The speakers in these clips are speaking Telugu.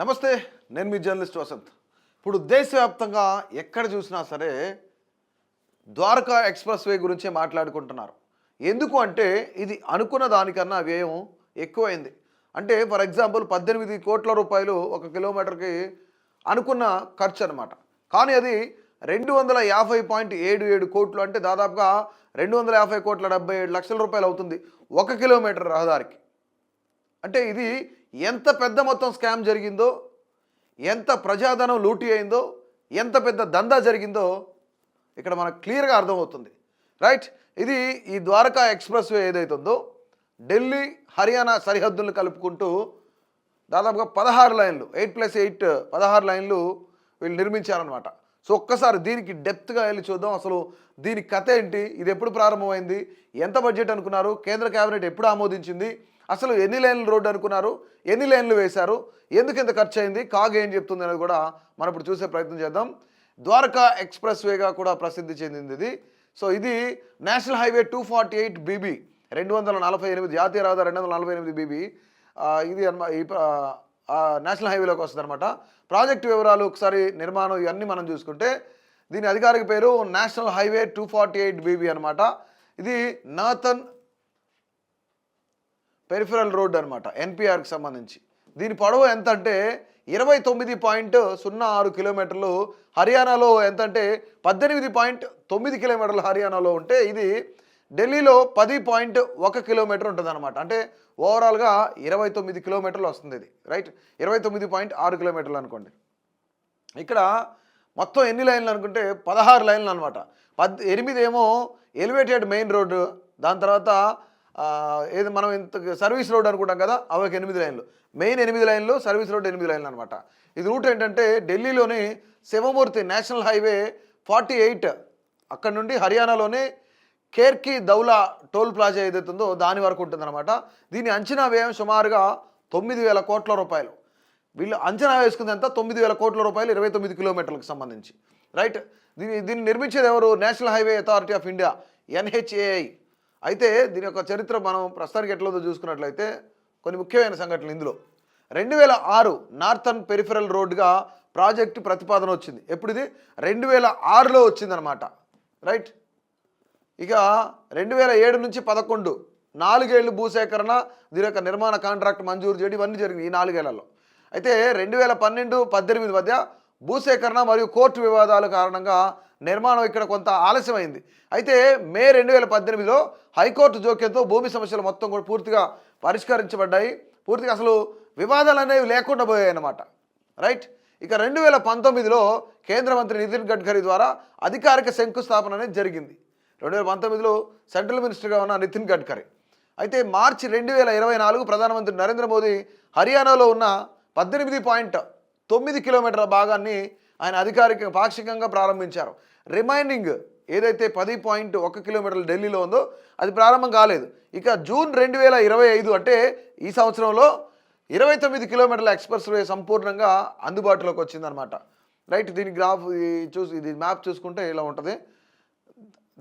నమస్తే నేను మీ జర్నలిస్ట్ వసంత్. ఇప్పుడు దేశవ్యాప్తంగా ఎక్కడ చూసినా సరే ద్వారకా ఎక్స్ప్రెస్ వే గురించే మాట్లాడుకుంటున్నారు. ఎందుకు అంటే ఇది అనుకున్న దానికన్నా వ్యయం ఎక్కువైంది. అంటే ఫర్ ఎగ్జాంపుల్ పద్దెనిమిది కోట్ల రూపాయలు ఒక కిలోమీటర్కి అనుకున్న ఖర్చు అనమాట కానీ అది రెండు వందల యాభై పాయింట్ ఏడు ఏడు కోట్లు అంటే దాదాపుగా రెండు వందల యాభై కోట్ల డెబ్బై ఏడు లక్షల రూపాయలు అవుతుంది ఒక కిలోమీటర్ రహదారికి. అంటే ఇది ఎంత పెద్ద మొత్తం స్కామ్ జరిగిందో ఎంత ప్రజాధనం లూటీ అయిందో ఎంత పెద్ద దందా జరిగిందో ఇక్కడ మనకు క్లియర్గా అర్థమవుతుంది. రైట్? ఇది ఈ ద్వారకా ఎక్స్ప్రెస్ వే ఏదైతుందో ఢిల్లీ హర్యానా సరిహద్దులను కలుపుకుంటూ దాదాపుగా పదహారు లైన్లు ఎయిట్ ప్లస్ ఎయిట్ పదహారు లైన్లు వీళ్ళు నిర్మించారనమాట సో ఒక్కసారి దీనికి డెప్త్గా వెళ్ళి చూద్దాం. అసలు దీని కథ ఏంటి? ఇది ఎప్పుడు ప్రారంభమైంది? ఎంత బడ్జెట్ అనుకున్నారు? కేంద్ర కేబినెట్ ఎప్పుడు ఆమోదించింది? అసలు ఎన్ని లైన్లు రోడ్డు అనుకున్నారు? ఎన్ని లైన్లు వేశారు? ఎందుకు ఇంత ఖర్చు అయింది కాగ్ ఏం చెప్తుంది అనేది కూడా మనం ఇప్పుడు చూసే ప్రయత్నం చేద్దాం. ద్వారకా ఎక్స్ప్రెస్ వేగా కూడా ప్రసిద్ధి చెందింది ఇది. సో ఇది national highway two forty eight BB రెండు వందల నలభై ఎనిమిది జాతీయ రహదారి రెండు వందల నలభై ఎనిమిది బీబీ. ఇది అన్నమా ఈ నేషనల్ హైవేలోకి వస్తుంది అనమాట ప్రాజెక్టు వివరాలు ఒకసారి నిర్మాణం ఇవన్నీ మనం చూసుకుంటే దీని అధికారిక పేరు national highway two forty eight BB అనమాట ఇది నాథన్ పెరిఫరల్ రోడ్ అనమాట ఎన్పిఆర్కి సంబంధించి. దీని పొడవు ఎంత అంటే ఇరవై తొమ్మిది పాయింట్ సున్నా ఆరు కిలోమీటర్లు. హర్యానాలో ఎంత అంటే పద్దెనిమిది పాయింట్ తొమ్మిది కిలోమీటర్లు హర్యానాలో ఉంటే ఇది ఢిల్లీలో పది పాయింట్ ఒక కిలోమీటర్ ఉంటుంది అనమాట అంటే ఓవరాల్గా ఇరవై తొమ్మిది కిలోమీటర్లు వస్తుంది ఇది రైట్? ఇరవై తొమ్మిది పాయింట్ ఆరు కిలోమీటర్లు అనుకోండి. ఇక్కడ మొత్తం ఎన్ని లైన్లు అనుకుంటే పదహారు లైన్లు అనమాట పద్ ఎనిమిది ఏమో ఎలివేటెడ్ మెయిన్ రోడ్డు దాని తర్వాత ఏది మనం ఇంత సర్వీస్ రోడ్ అనుకుంటాం కదా అవి ఒక ఎనిమిది లైన్లు. మెయిన్ ఎనిమిది లైన్లు సర్వీస్ రోడ్ ఎనిమిది లైన్లు అనమాట ఇది రూట్ ఏంటంటే ఢిల్లీలోని Shivamurti national highway forty eight అక్కడ నుండి హర్యానాలోని కేర్కి దౌలా టోల్ ప్లాజా ఏదైతుందో దాని వరకు ఉంటుందన్నమాట. దీని అంచనా వ్యయం సుమారుగా తొమ్మిది వేల కోట్ల రూపాయలు. వీళ్ళు అంచనా వేసుకుందంతా తొమ్మిది వేల కోట్ల రూపాయలు ఇరవై తొమ్మిది కిలోమీటర్లకు సంబంధించి. రైట్? దీన్ని దీన్ని నిర్మించేది ఎవరు? National highway authority of India NHAI. అయితే దీని యొక్క చరిత్ర మనం ప్రస్తుతానికి ఎట్లదో చూసుకున్నట్లయితే కొన్ని ముఖ్యమైన సంఘటనలు ఇందులో. రెండు వేల ఆరు నార్థన్ పెరిఫరల్ రోడ్గా ప్రాజెక్టు ప్రతిపాదన వచ్చింది. ఎప్పుడు ఇది రెండు వేల ఆరులో వచ్చిందనమాట రైట్? ఇక రెండు వేల ఏడు నుంచి పదకొండు నాలుగేళ్ళు భూసేకరణ దీని యొక్క నిర్మాణ కాంట్రాక్ట్ మంజూరు చేయడం ఇవన్నీ జరిగింది ఈ నాలుగేళ్ళలో. అయితే రెండు వేల పన్నెండు పద్దెనిమిది మధ్య భూసేకరణ మరియు కోర్టు వివాదాల కారణంగా నిర్మాణం ఇక్కడ కొంత ఆలస్యమైంది. అయితే మే రెండు వేల పద్దెనిమిదిలో హైకోర్టు జోక్యంతో భూమి సమస్యలు మొత్తం కూడా పూర్తిగా పరిష్కరించబడ్డాయి. పూర్తిగా అసలు వివాదాలు అనేవి లేకుండా పోయాయి అన్నమాట రైట్? ఇక రెండు వేల పంతొమ్మిదిలో కేంద్ర మంత్రి నితిన్ గడ్కరీ ద్వారా అధికారిక శంకుస్థాపన అనేది జరిగింది. రెండు వేల పంతొమ్మిదిలో సెంట్రల్ మినిస్టర్గా ఉన్న నితిన్ గడ్కరీ. అయితే మార్చి రెండు వేల ఇరవై నాలుగు ప్రధానమంత్రి నరేంద్ర మోదీ హర్యానాలో ఉన్న పద్దెనిమిది పాయింట్ తొమ్మిది కిలోమీటర్ల భాగాన్ని ఆయన అధికారిక పాక్షికంగా ప్రారంభించారు. రిమైనింగ్ ఏదైతే పది పాయింట్ ఒక కిలోమీటర్లు ఢిల్లీలో ఉందో అది ప్రారంభం కాలేదు. ఇక జూన్ రెండు వేల ఇరవై ఐదు అంటే ఈ సంవత్సరంలో ఇరవై తొమ్మిది కిలోమీటర్ల ఎక్స్ప్రెస్ వే సంపూర్ణంగా అందుబాటులోకి వచ్చిందనమాట రైట్ దీని గ్రాఫ్ చూసి ఇది మ్యాప్ చూసుకుంటే ఇలా ఉంటుంది.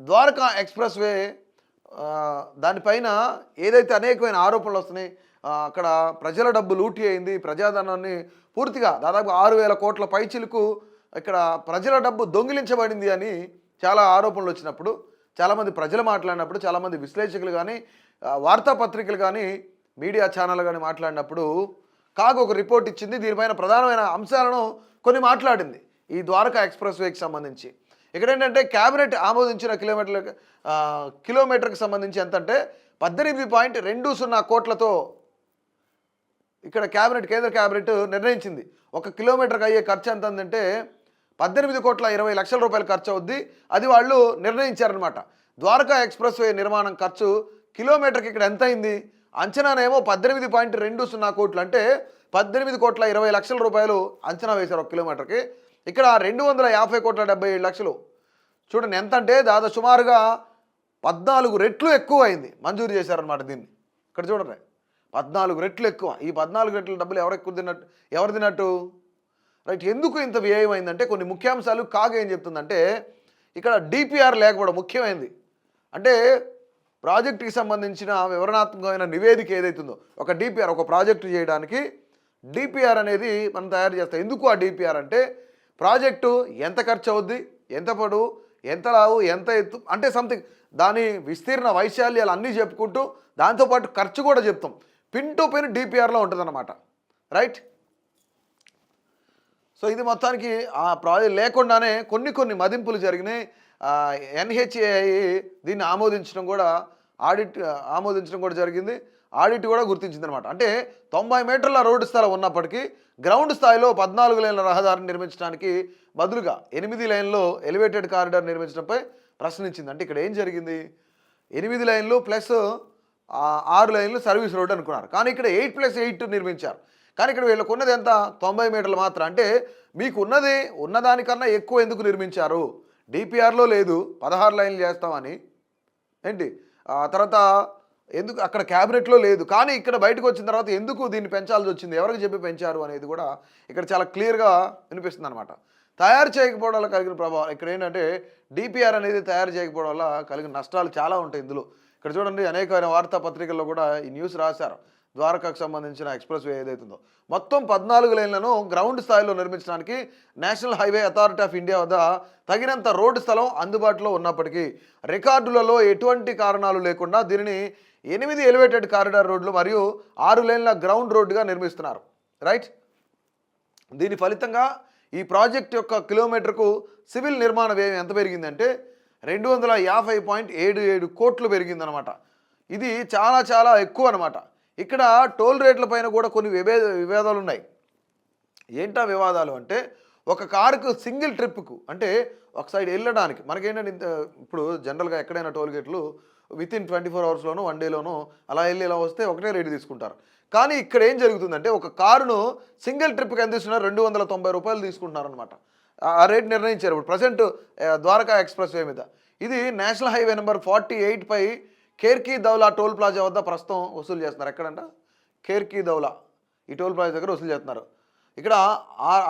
ద్వారకా ఎక్స్ప్రెస్ వే దానిపైన ఏదైతే అనేకమైన ఆరోపణలు వస్తున్నాయి అక్కడ ప్రజల డబ్బు లూటీ అయింది ప్రజాధనాన్ని పూర్తిగా దాదాపు ఆరు వేల కోట్ల పైచిలకు ఇక్కడ ప్రజల డబ్బు దొంగిలించబడింది అని చాలా ఆరోపణలు వచ్చినప్పుడు చాలామంది ప్రజలు మాట్లాడినప్పుడు చాలామంది విశ్లేషకులు కానీ వార్తాపత్రికలు కానీ మీడియా ఛానల్ కానీ మాట్లాడినప్పుడు కాగు ఒక రిపోర్ట్ ఇచ్చింది దీనిపైన ప్రధానమైన అంశాలను కొన్ని మాట్లాడింది. ఈ ద్వారకా ఎక్స్ప్రెస్ వేకి సంబంధించి. ఇక్కడ ఏంటంటే క్యాబినెట్ ఆమోదించిన కిలోమీటర్ల కిలోమీటర్కి సంబంధించి ఎంత అంటే పద్దెనిమిది పాయింట్ రెండు సున్నా కోట్లతో ఇక్కడ క్యాబినెట్ కేంద్ర క్యాబినెట్ నిర్ణయించింది. ఒక కిలోమీటర్కి అయ్యే ఖర్చు ఎంత ఉందంటే పద్దెనిమిది కోట్ల ఇరవై లక్షల రూపాయలు ఖర్చు అవుద్ది. అది వాళ్ళు నిర్ణయించారనమాట ద్వారకా ఎక్స్ప్రెస్ వే నిర్మాణం ఖర్చు కిలోమీటర్కి ఇక్కడ ఎంత అయింది అంచనానేమో పద్దెనిమిది పాయింట్ రెండు సున్నా కోట్లు అంటే పద్దెనిమిది కోట్ల ఇరవై లక్షల రూపాయలు అంచనా వేశారు ఒక కిలోమీటర్కి. ఇక్కడ రెండు వందల యాభై కోట్ల డెబ్బై ఏడు లక్షలు. చూడండి ఎంత అంటే దాదాపు సుమారుగా పద్నాలుగు రెట్లు ఎక్కువ అయింది మంజూరు చేశారనమాట దీన్ని. ఇక్కడ చూడండి. పద్నాలుగు రెట్లు ఎక్కువ. ఈ పద్నాలుగు రెట్ల డబ్బులు ఎవరు ఎక్కువ తిన్నట్టు ఎవరు తిన్నట్టు? రైట్ ఎందుకు ఇంత వ్యయం అయిందంటే కొన్ని ముఖ్యాంశాలు కాగా ఏం చెప్తుందంటే ఇక్కడ డిపిఆర్ లేకపోవడం ముఖ్యమైనది అంటే ప్రాజెక్టుకి సంబంధించిన వివరణాత్మకమైన నివేదిక ఏదైతుందో ఒక డిపిఆర్ ఒక ప్రాజెక్టు చేయడానికి డిపిఆర్ అనేది మనం తయారు చేస్తాం. ఎందుకు ఆ డిపిఆర్ అంటే ప్రాజెక్టు ఎంత ఖర్చు అవుద్ది ఎంత పడు ఎంత లావు ఎంత ఎత్తు అంటే సంథింగ్ దాని విస్తీర్ణ వైశాల్యాలు అన్నీ చెప్పుకుంటూ దాంతోపాటు ఖర్చు కూడా చెప్తాం. పిన్ టు పిన్ డిపిఆర్లో ఉంటుందన్నమాట. రైట్ సో ఇది మొత్తానికి ఆ ప్రాజెక్ట్ లేకుండానే కొన్ని కొన్ని మదింపులు జరిగినాయి. ఎన్హెచ్ఏఐ దీన్ని ఆమోదించడం కూడా ఆడిట్ ఆమోదించడం కూడా జరిగింది. ఆడిట్ కూడా గుర్తించింది అనమాట అంటే తొంభై మీటర్ల రోడ్డు స్థలం ఉన్నప్పటికీ గ్రౌండ్ స్థాయిలో పద్నాలుగు లైన్ల రహదారిని నిర్మించడానికి బదులుగా ఎనిమిది లైన్లో ఎలివేటెడ్ కారిడార్ నిర్మించడంపై ప్రశ్నించింది. అంటే ఇక్కడ ఏం జరిగింది? ఎనిమిది లైన్లు ప్లస్ ఆరు లైన్లు సర్వీస్ రోడ్ అనుకున్నారు. కానీ ఇక్కడ ఎయిట్ ప్లస్ ఎయిట్ నిర్మించారు. కానీ ఇక్కడ వీళ్ళకు ఉన్నది ఎంత? తొంభై మీటర్లు మాత్రం. అంటే మీకు ఉన్నది ఉన్నదానికన్నా ఎక్కువ ఎందుకు నిర్మించారు? డిపిఆర్లో లేదు పదహారు లైన్లు చేస్తామని. ఏంటి? ఆ తర్వాత ఎందుకు అక్కడ క్యాబినెట్లో లేదు. కానీ ఇక్కడ బయటకు వచ్చిన తర్వాత ఎందుకు దీన్ని పెంచాల్సి వచ్చింది? ఎవరికి చెప్పి పెంచారు అనేది కూడా ఇక్కడ చాలా క్లియర్గా వినిపిస్తుంది అనమాట తయారు చేయకపోవడం వల్ల కలిగిన ప్రభావం ఇక్కడ ఏంటంటే డిపిఆర్ అనేది తయారు చేయకపోవడం వల్ల కలిగిన నష్టాలు చాలా ఉంటాయి ఇందులో. ఇక్కడ చూడండి అనేకమైన వార్తాపత్రికల్లో కూడా ఈ న్యూస్ రాశారు. ద్వారకాకు సంబంధించిన ఎక్స్ప్రెస్ వే ఏదైతుందో. మొత్తం పద్నాలుగు లైన్లను గ్రౌండ్ స్థాయిలో నిర్మించడానికి national highway authority of India వద్ద తగినంత రోడ్డు స్థలం అందుబాటులో ఉన్నప్పటికీ రికార్డులలో ఎటువంటి కారణాలు లేకుండా దీనిని ఎనిమిది ఎలివేటెడ్ కారిడార్ రోడ్లు మరియు ఆరు లైన్ల గ్రౌండ్ రోడ్డుగా నిర్మిస్తున్నారు. రైట్? దీని ఫలితంగా ఈ ప్రాజెక్ట్ యొక్క కిలోమీటర్కు సివిల్ నిర్మాణ వ్యయం ఎంత పెరిగిందంటే రెండు వందల యాభై పాయింట్ ఏడు ఏడు కోట్లు పెరిగిందనమాట. ఇది చాలా చాలా ఎక్కువ అనమాట. ఇక్కడ టోల్ రేట్ల పైన కూడా కొన్ని విభేద విభేదాలు ఉన్నాయి ఏంటా వివాదాలు అంటే ఒక కారుకు సింగిల్ ట్రిప్కు అంటే ఒక సైడ్ వెళ్ళడానికి మనకేంటంటే ఇంత ఇప్పుడు జనరల్గా ఎక్కడైనా టోల్ గేట్లు విత్ ఇన్ ట్వంటీ ఫోర్ అవర్స్లోనూ వన్ డేలోనూ అలా వెళ్ళి ఇలా వస్తే ఒకటే రేటు తీసుకుంటారు. కానీ ఇక్కడ ఏం జరుగుతుందంటే ఒక కారును సింగిల్ ట్రిప్కి అందిస్తున్నారు రెండు వందల తొంభై రూపాయలు తీసుకుంటున్నారనమాట ఆ రేట్ నిర్ణయించారు. ఇప్పుడు ప్రజెంట్ ద్వారకా ఎక్స్ప్రెస్ వే మీద. ఇది national highway number forty eight పై కేర్కీ దౌలా టోల్ ప్లాజా వద్ద ప్రస్తుతం వసూలు చేస్తున్నారు. ఎక్కడంట? కేర్కీ దౌలా. ఈ టోల్ ప్లాజా దగ్గర వసూలు చేస్తున్నారు. ఇక్కడ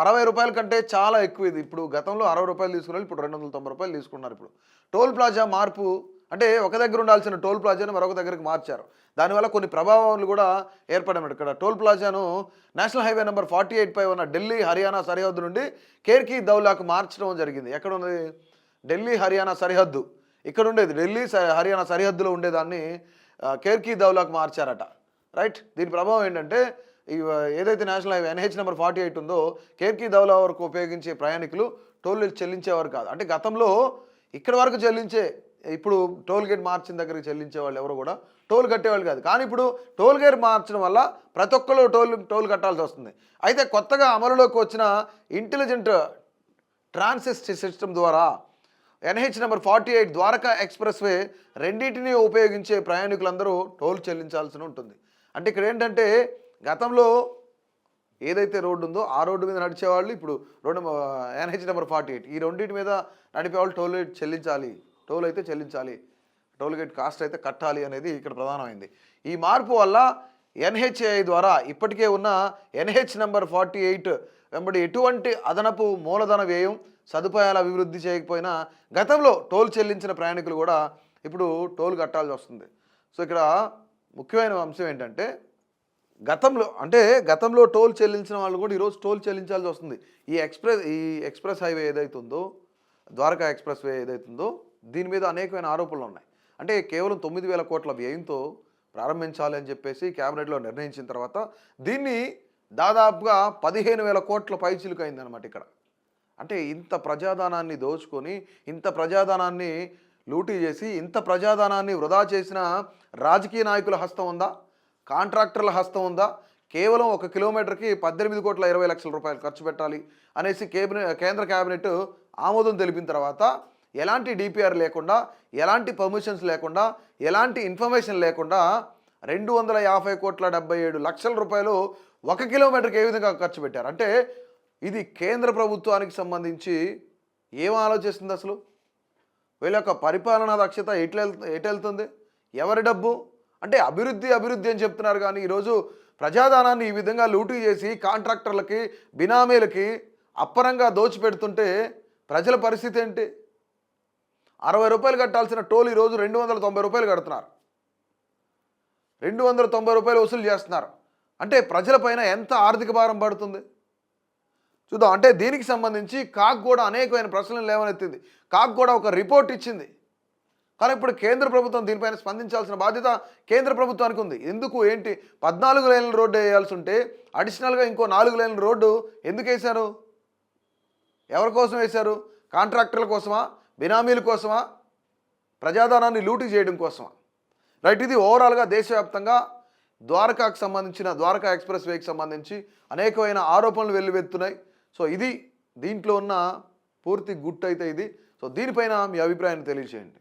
అరవై రూపాయల కంటే చాలా ఎక్కువ ఇది. ఇప్పుడు గతంలో అరవై రూపాయలు తీసుకున్నారు ఇప్పుడు రెండు వందల తొంభై రూపాయలు తీసుకున్నారు ఇప్పుడు. టోల్ ప్లాజా మార్పు అంటే ఒక దగ్గర ఉండాల్సిన టోల్ ప్లాజాను మరొక దగ్గరికి మార్చారు. దానివల్ల కొన్ని ప్రభావాలు కూడా ఏర్పడినాయి ఇక్కడ toll ప్లాజాను national highway number forty eight పై ఉన్న ఢిల్లీ హర్యానా సరిహద్దు నుండి కేర్కీ దౌలాకు మార్చడం జరిగింది. ఎక్కడ ఉన్నది? ఢిల్లీ హర్యానా సరిహద్దు. ఇక్కడ ఉండేది ఢిల్లీ స- హర్యానా సరిహద్దులో ఉండేదాన్ని కేర్కీ దౌలాకు మార్చారట రైట్? దీని ప్రభావం ఏంటంటే ఈ ఏదైతే national highway NH number forty eight ఉందో కేర్కీ దౌలా వరకు ఉపయోగించే ప్రయాణికులు టోల్ చెల్లించేవారు కాదు. అంటే గతంలో ఇక్కడ వరకు చెల్లించే ఇప్పుడు టోల్ గేట్ మార్చిన దగ్గరికి చెల్లించే వాళ్ళు ఎవరు కూడా టోల్ కట్టేవాళ్ళు కాదు. కానీ ఇప్పుడు టోల్ గేట్ మార్చడం వల్ల ప్రతి ఒక్కరు టోల్ టోల్ కట్టాల్సి వస్తుంది. అయితే కొత్తగా అమలులోకి వచ్చిన ఇంటెలిజెంట్ ట్రాన్సిస్ట్ సిస్టమ్ ద్వారా NH number forty eight Dwarka expressway రెండింటినీ ఉపయోగించే ప్రయాణికులందరూ టోల్ చెల్లించాల్సి ఉంటుంది. అంటే ఇక్కడ ఏంటంటే గతంలో ఏదైతే రోడ్డు ఉందో ఆ రోడ్డు మీద నడిచేవాళ్ళు ఇప్పుడు road NH number forty eight ఈ రెండింటి మీద నడిపేవాళ్ళు టోల్ చెల్లించాలి. టోల్ అయితే చెల్లించాలి. టోల్ గేట్ కాస్ట్ అయితే కట్టాలి అనేది ఇక్కడ ప్రధానమైంది. ఈ మార్పు వల్ల ఎన్హెచ్ఏఐ ద్వారా ఇప్పటికే ఉన్న ఎన్హెచ్ నెంబర్ ఫార్టీ ఎయిట్ వెంబడి ఎటువంటి అదనపు మూలధన వ్యయం సదుపాయాలు అభివృద్ధి చేయకపోయినా గతంలో టోల్ చెల్లించిన ప్రయాణికులు కూడా ఇప్పుడు టోల్ కట్టాల్సి వస్తుంది. సో ఇక్కడ ముఖ్యమైన అంశం ఏంటంటే గతంలో అంటే గతంలో టోల్ చెల్లించిన వాళ్ళు కూడా ఈరోజు టోల్ చెల్లించాల్సి వస్తుంది. ఈ ఎక్స్ప్రెస్ ఈ ఎక్స్ప్రెస్ హైవే ఏదైతుందో ద్వారకా ఎక్స్ప్రెస్ వే ఏదైతుందో దీని మీద అనేకమైన ఆరోపణలు ఉన్నాయి. అంటే కేవలం తొమ్మిది వేల కోట్ల వ్యయంతో ప్రారంభించాలి అని చెప్పేసి క్యాబినెట్లో నిర్ణయించిన తర్వాత దీన్ని దాదాపుగా పదిహేను వేల కోట్ల పైచిలుకు అయిందనమాట ఇక్కడ. అంటే ఇంత ప్రజాధనాన్ని దోచుకొని ఇంత ప్రజాధనాన్ని లూటీ చేసి ఇంత ప్రజాధనాన్ని వృధా చేసిన రాజకీయ నాయకుల హస్తం ఉందా? కాంట్రాక్టర్ల హస్తం ఉందా? కేవలం ఒక కిలోమీటర్కి పద్దెనిమిది కోట్ల ఇరవై లక్షల రూపాయలు ఖర్చు పెట్టాలి అనేసి కేబినెట్ కేంద్ర కేబినెట్ ఆమోదం తెలిపిన తర్వాత ఎలాంటి డిపిఆర్ లేకుండా ఎలాంటి పర్మిషన్స్ లేకుండా ఎలాంటి ఇన్ఫర్మేషన్ లేకుండా రెండు వందల యాభై కోట్ల డెబ్బై ఏడు లక్షల రూపాయలు ఒక కిలోమీటర్కి ఏ విధంగా ఖర్చు పెట్టారు? అంటే ఇది కేంద్ర ప్రభుత్వానికి సంబంధించి ఏం ఆలోచిస్తుంది అసలు? వీళ్ళ యొక్క పరిపాలనా దక్షత ఎట్లా ఎటు వెళ్తుంది? ఎవరి డబ్బు? అంటే అభివృద్ధి అభివృద్ధి అని చెప్తున్నారు కానీ ఈరోజు ప్రజాదానాన్ని ఈ విధంగా లూటీ చేసి కాంట్రాక్టర్లకి బినామీలకి అప్పరంగా దోచిపెడుతుంటే ప్రజల పరిస్థితి ఏంటి? అరవై రూపాయలు కట్టాల్సిన టోల్ ఈరోజు రెండు వందల తొంభై రూపాయలు కడుతున్నారు. రెండు వందల తొంభై రూపాయలు వసూలు చేస్తున్నారు. అంటే ప్రజలపైన ఎంత ఆర్థిక భారం పడుతుంది? చూద్దాం. అంటే దీనికి సంబంధించి కాక్ కూడా అనేకమైన ప్రశ్నలు లేవనెత్తింది. కాక్ కూడా ఒక రిపోర్ట్ ఇచ్చింది. కానీ ఇప్పుడు కేంద్ర ప్రభుత్వం దీనిపైన స్పందించాల్సిన బాధ్యత కేంద్ర ప్రభుత్వానికి ఉంది. ఎందుకు? ఏంటి? పద్నాలుగు లైన్ల రోడ్డు వేయాల్సి ఉంటే అడిషనల్గా ఇంకో నాలుగు లైన్ల రోడ్డు ఎందుకు వేశారు? ఎవరి కోసం వేశారు? కాంట్రాక్టర్ల కోసమా? బినామీల కోసమా? ప్రజాధనాన్ని లూటీ చేయడం కోసమా? రైట్ ఇది ఓవరాల్గా దేశవ్యాప్తంగా ద్వారకాకు సంబంధించిన ద్వారకా ఎక్స్ప్రెస్ వేకి సంబంధించి అనేకమైన ఆరోపణలు వెల్లువెత్తున్నాయి. సో ఇది దీంట్లో ఉన్న పూర్తి గుట్ అయితే ఇది. సో దీనిపైన మీ అభిప్రాయాన్ని తెలియజేయండి